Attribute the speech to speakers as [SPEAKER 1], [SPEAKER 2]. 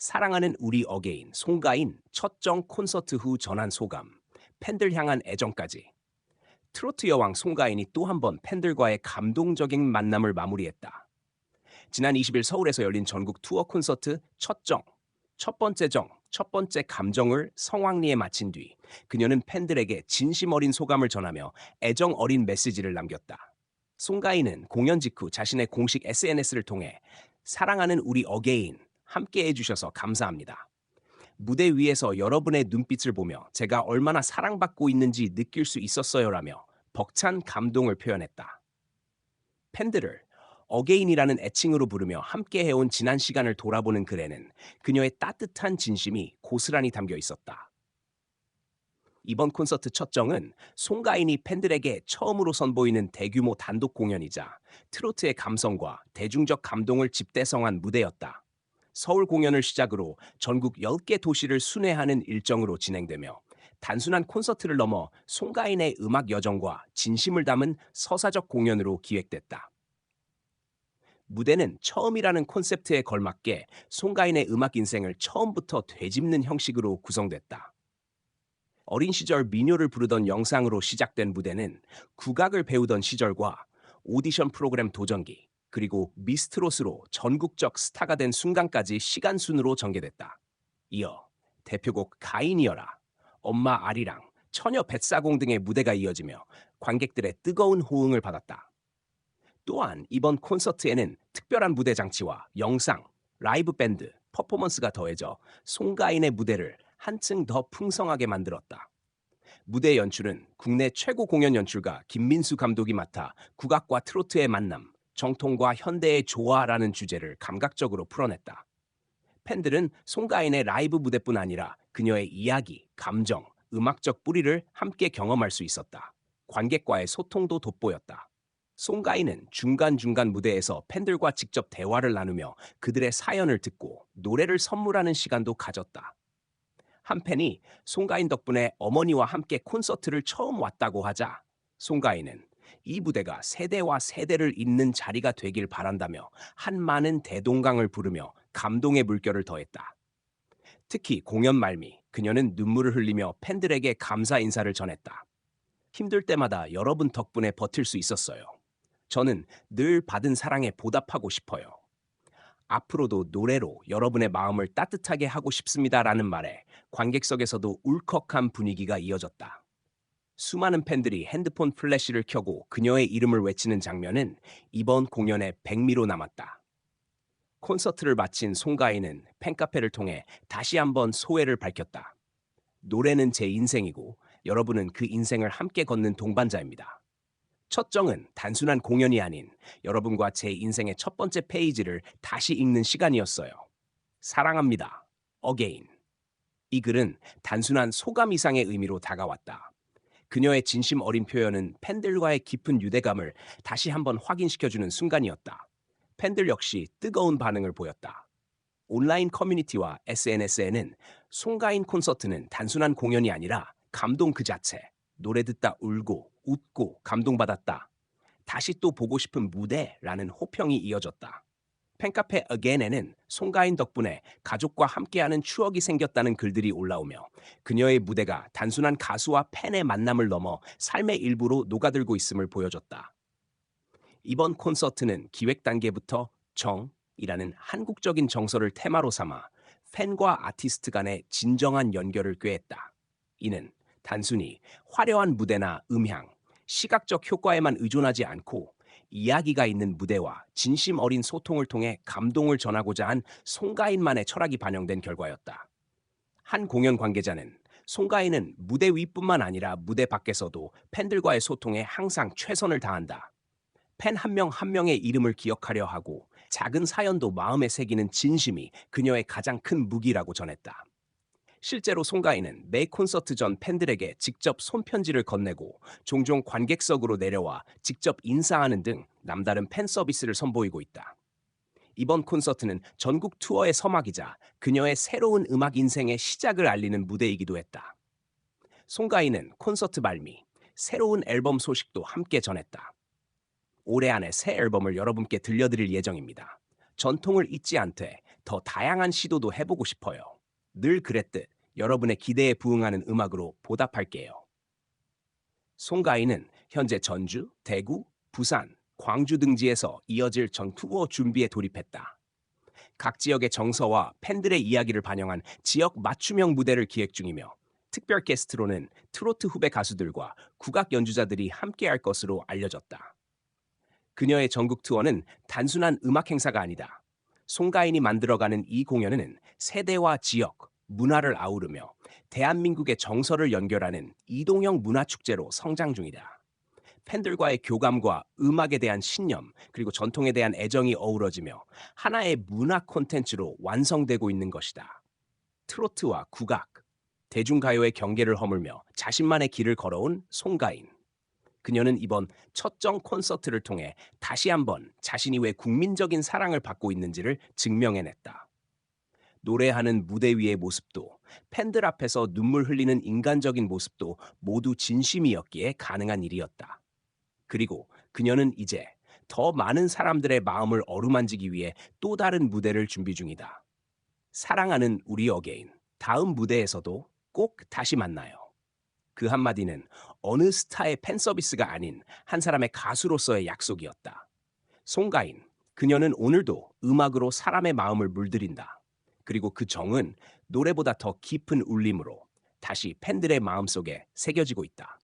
[SPEAKER 1] 사랑하는 우리 어게인 송가인 첫정 콘서트 후 전한 소감, 팬들 향한 애정까지. 트로트 여왕 송가인이 또 한 번 팬들과의 감동적인 만남을 마무리했다. 지난 20일 서울에서 열린 전국 투어 콘서트 첫정, 첫 번째 정, 첫 번째 감정을 성황리에 마친 뒤 그녀는 팬들에게 진심 어린 소감을 전하며 애정 어린 메시지를 남겼다. 송가인은 공연 직후 자신의 공식 SNS를 통해 사랑하는 우리 어게인 함께 해주셔서 감사합니다. 무대 위에서 여러분의 눈빛을 보며 제가 얼마나 사랑받고 있는지 느낄 수 있었어요라며 벅찬 감동을 표현했다. 팬들을 어게인이라는 애칭으로 부르며 함께 해온 지난 시간을 돌아보는 글에는 그녀의 따뜻한 진심이 고스란히 담겨 있었다. 이번 콘서트 첫 정은 송가인이 팬들에게 처음으로 선보이는 대규모 단독 공연이자 트로트의 감성과 대중적 감동을 집대성한 무대였다. 서울 공연을 시작으로 전국 10개 도시를 순회하는 일정으로 진행되며 단순한 콘서트를 넘어 송가인의 음악 여정과 진심을 담은 서사적 공연으로 기획됐다. 무대는 처음이라는 콘셉트에 걸맞게 송가인의 음악 인생을 처음부터 되짚는 형식으로 구성됐다. 어린 시절 민요를 부르던 영상으로 시작된 무대는 국악을 배우던 시절과 오디션 프로그램 도전기, 그리고 미스트롯으로 전국적 스타가 된 순간까지 시간순으로 전개됐다. 이어 대표곡 가인이여라, 엄마 아리랑, 처녀 뱃사공 등의 무대가 이어지며 관객들의 뜨거운 호응을 받았다. 또한 이번 콘서트에는 특별한 무대 장치와 영상, 라이브 밴드, 퍼포먼스가 더해져 송가인의 무대를 한층 더 풍성하게 만들었다. 무대 연출은 국내 최고 공연 연출가 김민수 감독이 맡아 국악과 트로트의 만남, 정통과 현대의 조화라는 주제를 감각적으로 풀어냈다. 팬들은 송가인의 라이브 무대뿐 아니라 그녀의 이야기, 감정, 음악적 뿌리를 함께 경험할 수 있었다. 관객과의 소통도 돋보였다. 송가인은 중간중간 무대에서 팬들과 직접 대화를 나누며 그들의 사연을 듣고 노래를 선물하는 시간도 가졌다. 한 팬이 송가인 덕분에 어머니와 함께 콘서트를 처음 왔다고 하자 송가인은 이 무대가 세대와 세대를 잇는 자리가 되길 바란다며 한 많은 대동강을 부르며 감동의 물결을 더했다. 특히 공연 말미 그녀는 눈물을 흘리며 팬들에게 감사 인사를 전했다. 힘들 때마다 여러분 덕분에 버틸 수 있었어요. 저는 늘 받은 사랑에 보답하고 싶어요. 앞으로도 노래로 여러분의 마음을 따뜻하게 하고 싶습니다라는 말에 관객석에서도 울컥한 분위기가 이어졌다. 수많은 팬들이 핸드폰 플래시를 켜고 그녀의 이름을 외치는 장면은 이번 공연의 백미로 남았다. 콘서트를 마친 송가인은 팬카페를 통해 다시 한번 소회를 밝혔다. 노래는 제 인생이고 여러분은 그 인생을 함께 걷는 동반자입니다. 첫 정은 단순한 공연이 아닌 여러분과 제 인생의 첫 번째 페이지를 다시 읽는 시간이었어요. 사랑합니다. 어게인. 이 글은 단순한 소감 이상의 의미로 다가왔다. 그녀의 진심 어린 표현은 팬들과의 깊은 유대감을 다시 한번 확인시켜주는 순간이었다. 팬들 역시 뜨거운 반응을 보였다. 온라인 커뮤니티와 SNS에는 송가인 콘서트는 단순한 공연이 아니라 감동 그 자체, 노래 듣다 울고 웃고 감동받았다. 다시 또 보고 싶은 무대라는 호평이 이어졌다. 팬카페 어게인에는 송가인 덕분에 가족과 함께하는 추억이 생겼다는 글들이 올라오며 그녀의 무대가 단순한 가수와 팬의 만남을 넘어 삶의 일부로 녹아들고 있음을 보여줬다. 이번 콘서트는 기획 단계부터 정이라는 한국적인 정서를 테마로 삼아 팬과 아티스트 간의 진정한 연결을 꾀했다. 이는 단순히 화려한 무대나 음향, 시각적 효과에만 의존하지 않고 이야기가 있는 무대와 진심 어린 소통을 통해 감동을 전하고자 한 송가인만의 철학이 반영된 결과였다. 한 공연 관계자는 송가인은 무대 위뿐만 아니라 무대 밖에서도 팬들과의 소통에 항상 최선을 다한다. 팬 한 명한 명의 이름을 기억하려 하고 작은 사연도 마음에 새기는 진심이 그녀의 가장 큰 무기라고 전했다. 실제로 송가인은 매 콘서트 전 팬들에게 직접 손편지를 건네고 종종 관객석으로 내려와 직접 인사하는 등 남다른 팬 서비스를 선보이고 있다. 이번 콘서트는 전국 투어의 서막이자 그녀의 새로운 음악 인생의 시작을 알리는 무대이기도 했다. 송가인은 콘서트 발미, 새로운 앨범 소식도 함께 전했다. 올해 안에 새 앨범을 여러분께 들려드릴 예정입니다. 전통을 잊지 않되 더 다양한 시도도 해보고 싶어요. 늘 그랬듯 여러분의 기대에 부응하는 음악으로 보답할게요. 송가인은 현재 전주, 대구, 부산, 광주 등지에서 이어질 전 투어 준비에 돌입했다. 각 지역의 정서와 팬들의 이야기를 반영한 지역 맞춤형 무대를 기획 중이며 특별 게스트로는 트로트 후배 가수들과 국악 연주자들이 함께할 것으로 알려졌다. 그녀의 전국 투어는 단순한 음악 행사가 아니다. 송가인이 만들어가는 이 공연은 세대와 지역, 문화를 아우르며 대한민국의 정서를 연결하는 이동형 문화축제로 성장 중이다. 팬들과의 교감과 음악에 대한 신념, 그리고 전통에 대한 애정이 어우러지며 하나의 문화 콘텐츠로 완성되고 있는 것이다. 트로트와 국악, 대중가요의 경계를 허물며 자신만의 길을 걸어온 송가인. 그녀는 이번 첫정 콘서트를 통해 다시 한번 자신이 왜 국민적인 사랑을 받고 있는지를 증명해냈다. 노래하는 무대 위의 모습도 팬들 앞에서 눈물 흘리는 인간적인 모습도 모두 진심이었기에 가능한 일이었다. 그리고 그녀는 이제 더 많은 사람들의 마음을 어루만지기 위해 또 다른 무대를 준비 중이다. 사랑하는 우리 어게인. 다음 무대에서도 꼭 다시 만나요. 그 한마디는 어느 스타의 팬 서비스가 아닌 한 사람의 가수로서의 약속이었다. 송가인. 그녀는 오늘도 음악으로 사람의 마음을 물들인다. 그리고 그 정은 노래보다 더 깊은 울림으로 다시 팬들의 마음속에 새겨지고 있다.